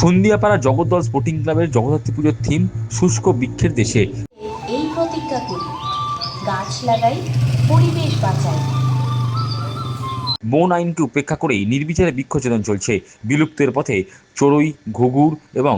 সন্ধিয়াপাড়া জগদ্দল sporting ক্লাবের জগদ্ধাত্রী পুজোর theme শুষ্ক বৃক্ষের দেশে। এই প্রতিজ্ঞা করি গাছ লাগাই পরিবেশ বাঁচাই। বন আইনকে উপেক্ষা করেই নির্বিচারে বৃক্ষছেদন চলছে। বিলুপ্তের পথে চড়ুই ঘুঘুর এবং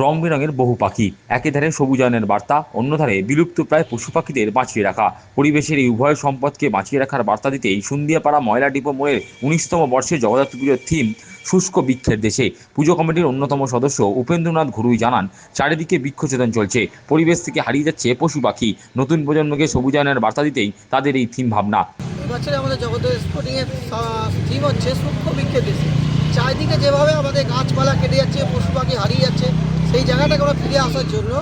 রং বেরঙের বহু পাখি। একে ধারে সবুজায়নের বার্তা অন্যধারে বিলুপ্ত প্রায় পশু পাখিদের বাঁচিয়ে রাখা। পরিবেশের এই উভয় সম্পদকে বাঁচিয়ে রাখার বার্তা দিতেই সন্ধিয়াপাড়া ময়লা ডিপো মোড়ের উনিশতম বর্ষে জগদ্ধাত্রী পুজোর থিম, শুষ্ক বৃক্ষের দেশে। পুজো কমিটির অন্যতম সদস্য উপেন্দ্রনাথ ঘুরুই জানান, চারিদিকে বৃক্ষচেতন চলছে। পরিবেশ থেকে হারিয়ে যাচ্ছে পশু পাখি। নতুন প্রজন্মকে সবুজায়নের বার্তা দিতেই তাদের এই থিম ভাবনা। এবছরে আমাদের জগতের স্পোর্টিংয়ের থিম হচ্ছে সূক্ষ্ম বৃক্ষের দেশে। চারিদিকে যেভাবে আমাদের গাছপালা কেটে যাচ্ছে, পশু পাখি হারিয়ে যাচ্ছে সেই জায়গাটাকে আমরা ফিরে আসার জন্য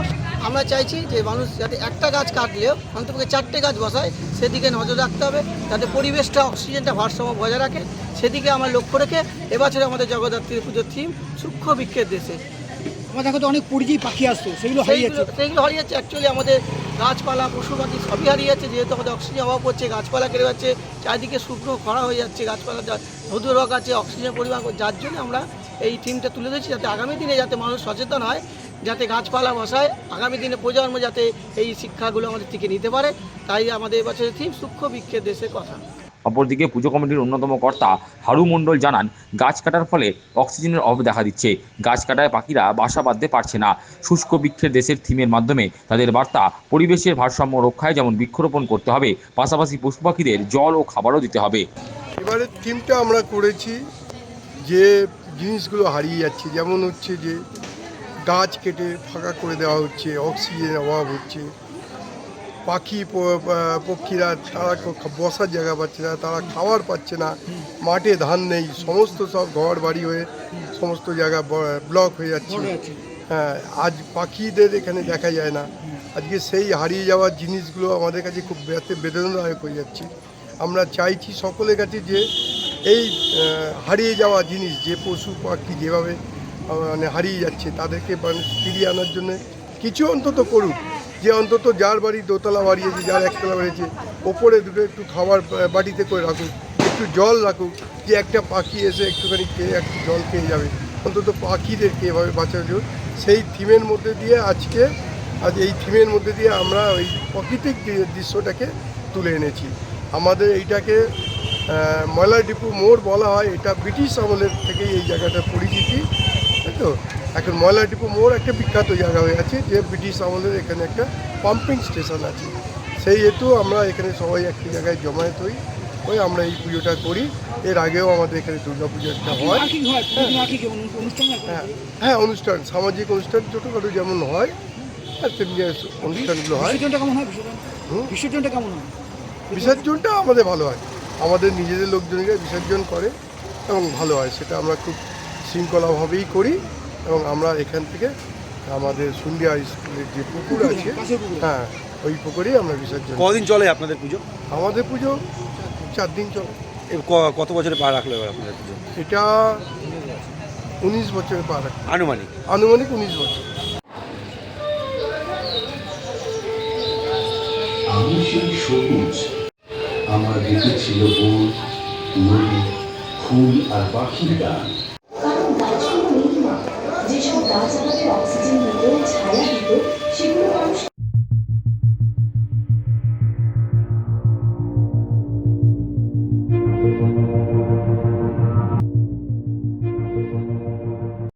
আমরা চাইছি যে মানুষ যাতে একটা গাছ কাটলেও অন্তপক্ষে চারটে গাছ বসায় সেদিকে নজর রাখতে হবে যাতে পরিবেশটা অক্সিজেনটা ভারসাম্য বজায় রাখে সেদিকে আমরা লক্ষ্য রেখে এবছরে আমাদের জগদ্ধাত্রী পুজোর থিম সূক্ষ্ম বৃক্ষের দেশে। আমার দেখো তো অনেক পরিযায়ী পাখি আসতো সেগুলো হারিয়ে যাচ্ছে সেইগুলো সেইগুলো হারিয়ে যাচ্ছে অ্যাকচুয়ালি আমাদের গাছপালা পশু পাখি সবই হারিয়ে যাচ্ছে যেহেতু আমাদের অক্সিজেন অভাব হচ্ছে গাছপালা কেটে যাচ্ছে চারিদিকে শুকনো খরা হয়ে যাচ্ছে গাছপালা যা- ধুধু রোগ আছে অক্সিজেন পরিমাণ যার জন্য আমরা এই থিমটা তুলে দিচ্ছি যাতে আগামী দিনে যাতে মানুষ সচেতন হয় যাতে গাছপালা বসায় আগামী দিনে প্রজন্ম যাতে এই শিক্ষাগুলো আমাদের থেকে নিতে পারে। তাই আমাদের এবছরের থিম সূক্ষ্ম বৃক্ষের দেশের কথা। অপরদিকে পুজো কমিটির অন্যতম কর্তা হারু মণ্ডল জানান গাছ কাটার ফলে অক্সিজেনের অভাব দেখা দিচ্ছে। গাছ কাটায় পাখিরা বাসা বাঁধতে পারছে না। শুষ্ক বৃক্ষের দেশের থিমের মাধ্যমে তাদের বার্তা পরিবেশের ভারসাম্য রক্ষায় যেমন বৃক্ষরোপণ করতে হবে পাশাপাশি পশু পাখিদের জল ও খাবারও দিতে হবে। এবারে থিমটা আমরা করেছি যে জিনিসগুলো হারিয়ে যাচ্ছে। যেমন হচ্ছে যে গাছ কেটে ফাঁকা করে দেওয়া হচ্ছে অক্সিজেনের অভাব হচ্ছে। পাখি পক্ষীরা তারা বসার জায়গা পাচ্ছে না তারা খাবার পাচ্ছে না মাঠে ধান নেই সমস্ত সব ঘর বাড়ি হয়ে সমস্ত জায়গা ব্লক হয়ে যাচ্ছে। হ্যাঁ আজ পাখিদের এখানে দেখা যায় না। আজকে সেই হারিয়ে যাওয়ার জিনিসগুলো আমাদের কাছে খুব বেদনাদায়ক হয়ে যাচ্ছে। আমরা চাইছি সকলের কাছে যে এই হারিয়ে যাওয়া জিনিস, যে পশু পাখি যেভাবে মানে হারিয়ে যাচ্ছে, তাদেরকে ফিরিয়ে আনার জন্য কিছু অন্তত করুক। যে অন্তত যার বাড়ি দোতলা বাড়িয়েছে, যার একতলা বাড়িয়েছে, ওপরে দুটো একটু খাবার বাটিতে করে রাখুক, একটু জল রাখুক, যে একটা পাখি এসে একটুখানি খেয়ে, একটু জল খেয়ে যাবে। অন্তত পাখিদেরকে এভাবে বাঁচানো সেই থিমের মধ্যে দিয়ে আজকে, আজ এই থিমের মধ্যে দিয়ে আমরা ওই প্রাকৃতিক দৃশ্যটাকে তুলে এনেছি। আমাদের এইটাকে ময়লা ডিপু মোড় বলা হয় এটা ব্রিটিশ আমলের থেকেই এই জায়গাটা পরিচিতি তাই তো? এখন ময়লা ডিপু মোড় একটা বিখ্যাত জায়গা হয়ে আছে যে ব্রিটিশ আমলের এখানে একটা পাম্পিং স্টেশন আছে। সেই হেতু আমরা এখানে সবাই একটি জায়গায় জমায়েত হই ওই আমরা এই পুজোটা করি। এর আগেও আমাদের এখানে দুর্গা পুজো একটা হয়। হয় হয়? হ্যাঁ অনুষ্ঠান সামাজিক অনুষ্ঠান ছোটোখাটো যেমন হয় আর তেমনি অনুষ্ঠানগুলো হয়। বিসর্জনটা কেমন হয়? বিসর্জন বিসর্জনটা কেমন হয়? বিসর্জনটা আমাদের ভালো হয়। আমাদের নিজেদের লোকজনকে বিসর্জন করে এবং ভালো হয় সেটা আমরা খুব শৃঙ্খলাভাবেই করি এবং আমরা এখান থেকে আমাদের সুন্দিয়া স্কুলের যে পুকুর আছে হ্যাঁ ওই পুকুরেই আমরা বিসর্জন কদিন চলে আপনাদের পুজো? আমাদের পুজো চার দিন চলে। ক- কত বছরে পা রাখল আপনাদের পুজো? এটা উনিশ বছরের পার আনুমানিক? আনুমানিক উনিশ বছর। আমি সেই সবুজ। আমার দিকে ছিল বন নদী ফুল আর পাখির গান